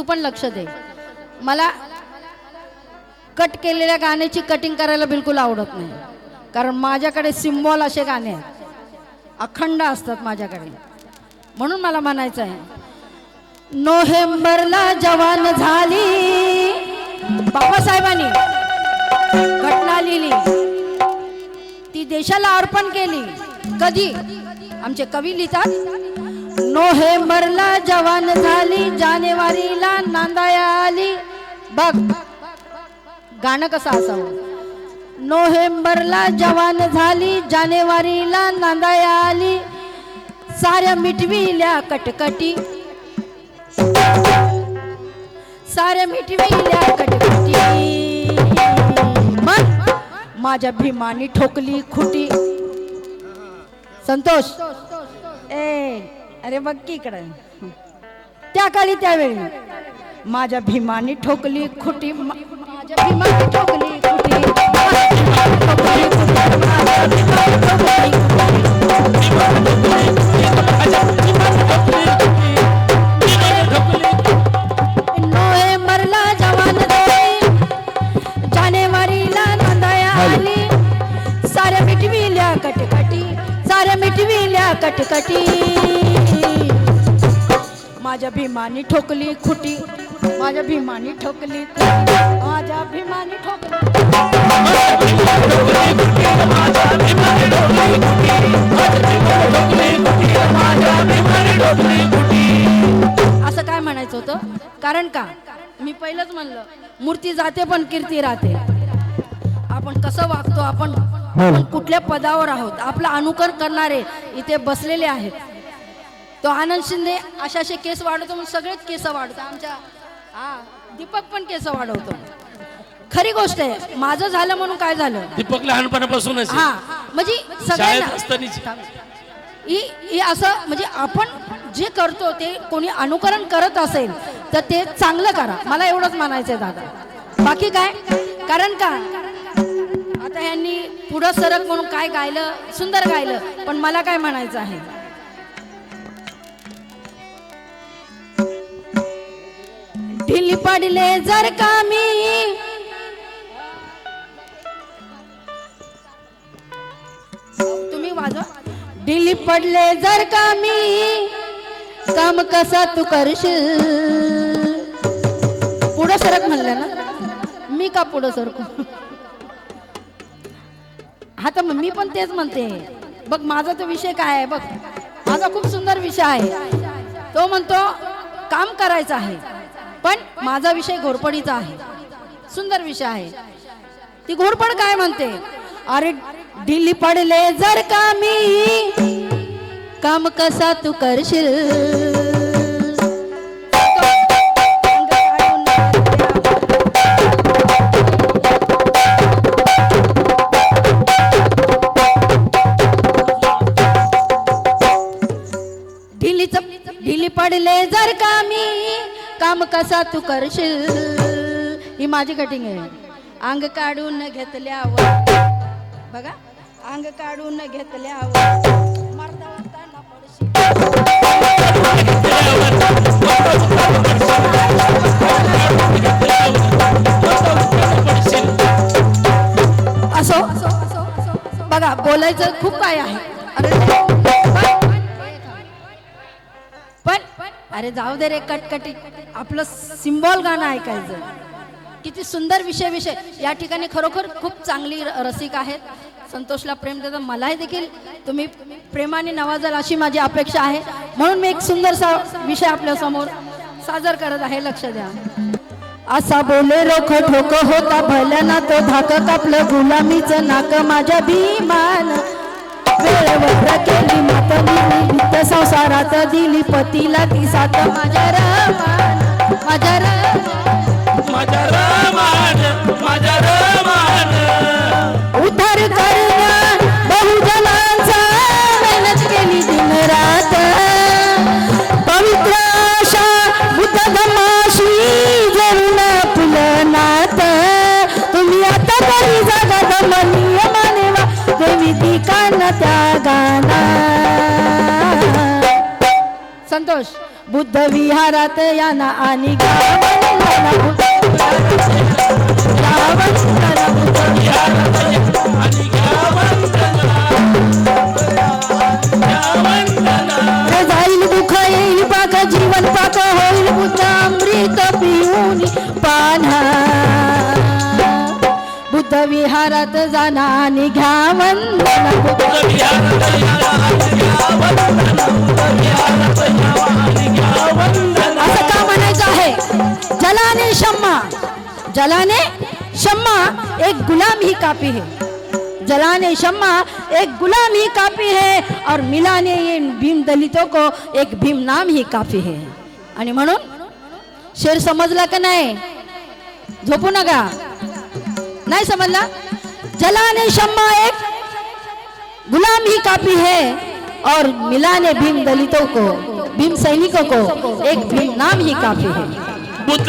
तू पण लक्ष दे. मला कट केलेल्या गाण्याची कटिंग करायला बिलकुल आवडत नाही. कारण माझ्याकडे सिम्बॉल असे गाणे आहेत. अखंड असतात माझ्याकडे. म्हणून मला म्हणायचं आहे नोव्हेंबरला जवान झाली. बाबासाहेबांनी घटना लिहिली. ती देशाला अर्पण केली. कधी? आमचे कवी लिहितात. नोव्हेंबरला जवान झाली जानेवारीला नांदाया आली. बघ गाणं कसं असावं? नोव्हेंबरला जवान झाली जानेवारीला नांदाया आली. साऱ्या मिटविल्या कटकटी. साऱ्या मिटविल्या कटकटी. मग माझ्या भीमानी ठोकली खुटी. संतोष. ए अरे बघ की इकडं. त्या काळी त्यावेळी माझ्या भीमानी ठोकली खुटी माझ्या भीमानी ठोकली खुटी. माझ्या भीमानी ठोकली. नोव्हेंबरला जवान झाली जानेवारीला नांदाया आली. साऱ्या मिटविल्या कटकटी साऱ्या मिटविल्या कटकटी. माझ्या भीमानी ठोकली खुटी. माझ्या भीमानी ठोकली माझ्या भीमानी ठोकली असं काय म्हणायचं होतं? कारण का? मी पहिलंच म्हणलं मूर्ती जाते पण कीर्ती राहते. आपण कसं वागतो आपण? आपण कुठल्या पदावर आहोत? आपलं अनुकरण करणारे इथे बसलेले आहेत. तो आनंद शिंदे असे असे केस वाढवतो म्हणून सगळेच केस वाढवतो. आमच्या हा दीपक पण केस वाढवतो. खरी गोष्ट आहे माझं झालं म्हणून काय झालं? दीपक लहानपणापासूनच आहे. हा म्हणजे सगळ्यांना ही ही असं म्हणजे आपण जे करतो ते कोणी अनुकरण करत असेल तर ते चांगलं करा. मला एवढंच म्हणायचंय दादा. बाकी काय? कारण का? आता ह्यांनी पुढं सरक म्हणून काय गायलं? सुंदर गायलं पण मला काय म्हणायचं आहे? ढिली पडले जर का मी. तुम्ही वाजवा. दिली पडले जर का मी. काम कसा तू करशील? पुढं सरक म्हणलं ना. मी का पुढं सरकू? हा तर मग मी पण तेच म्हणते. बघ माझा तो विषय काय आहे? बघ माझा खूप सुंदर विषय आहे. तो म्हणतो काम करायचं आहे. पण माझा विषय घोरपडीचा आहे. सुंदर विषय आहे. ती घोरपड काय म्हणते? अरे ढिली पडले जर का मी काम कसा तू करशील? अंग ढिली पडले जर का मी काम कसा तू करशील? ही माझी कटिंग आहे. अंग काढून घेतल्यावर बघा अंग काढून घेतल्यावर मरता पडशील. असो बघा बोलायचं खूप काय आहे. अरे अरे जाऊ दे रे कटकटी. आपलं सिम्बॉल गाणं ऐकायचं. किती सुंदर विषय विषय. या ठिकाणी खरोखर खूप चांगली र- रसिक आहेत. संतोषला प्रेम देतात. मलाही देखील तुम्ही प्रेमाने नवाजाल अशी माझी अपेक्षा आहे. म्हणून मी एक सुंदरसा विषय आपल्यासमोर सादर करत आहे. लक्ष द्या. असा बोले रोख ठोक होता. भल्याना तो धाक कापलं. गुलामीचं नाक माझ्या भीमान. वेळेवर केली मत निमित्त संसारात दिली पतीला ती सात माझ्या रमान माझ्या रमान. माझ्या रमान माझ्या रमान. संतोष बुद्ध विहारात याना आणि आणि जाईल दुःख येईल पाक जीवन पाक होईल बुद्ध अमृत विहारात जाना आणि घ्या वंदना. असं का म्हणायचं आहे? जलाने शम्मा. जलाने शम्मा एक गुलाम ही कापी है. जलाने शम्मा एक गुलाम ही काफी है और मिलाने ये भीम दलितों को एक भीम नाम ही काफी है. आणि म्हणून शेर समजला का नाही? झोपू नका. नाही समजला जलाने शम्मा एक गुलाम ही काफ़ी है और मिलाने भीम दलितों को भीम सैनिकों को एक भीम नाम ही काफ़ी है। बुद्ध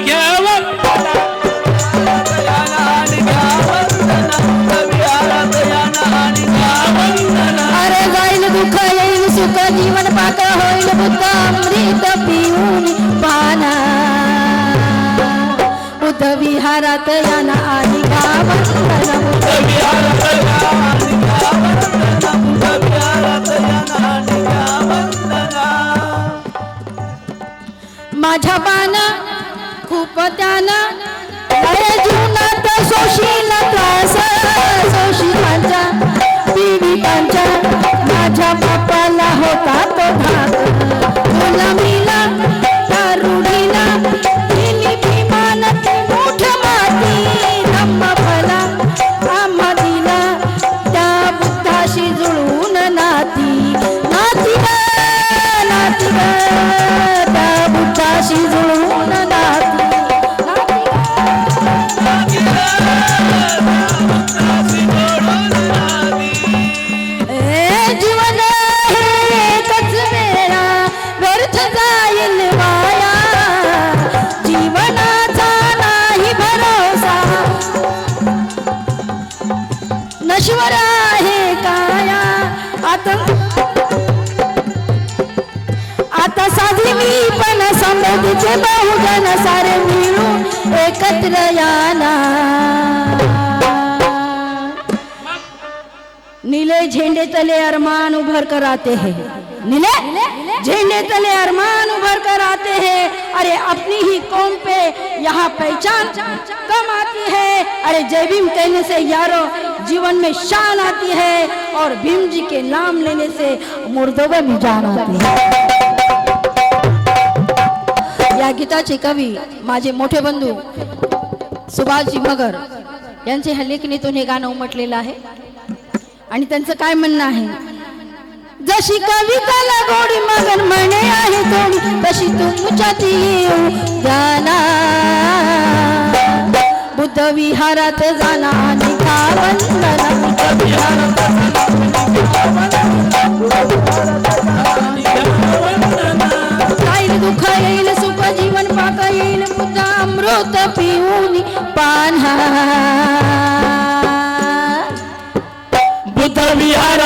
घ्यावं अरे दुःख सुख जीवन पाक होईल बुद्ध अमृत पिऊन पाना। बुद्ध विहारात याना आली गावंदना माझ्या पाना खूप त्यानं आता आता साधी मी पण समृद्धीचे बहुजन सारे मिळून एकत्र याला नीले झेंडे तले अरमान उभर कर आते हैं। नीले? झेंडे तले अरमान उभर कर आते हैं। अरे अपनी ही कौम पे यहाँ पहचान कम आती है। अरे जय भीम कहने से यारो जीवन में शान आती है और भीम जी के नाम लेने से मुर्दों में जान आती है। या गीताचे कवी माझे मोठे बंधू सुभाषजी मगर यांचे ह्या लेखणीतून हे गाणं उमटलेलं आहे। आणि त्यांचं काय म्हणणं आहे? जशी कविताला गोडी मगन म्हणे आहे थोडी तशी तुमच्याती येऊ द्याना बुद्ध विहारात जाना आणि का वंदना दुःख येईल सुख जीवन पाक येईल बुद्ध अमृत पिऊन पान. बिहार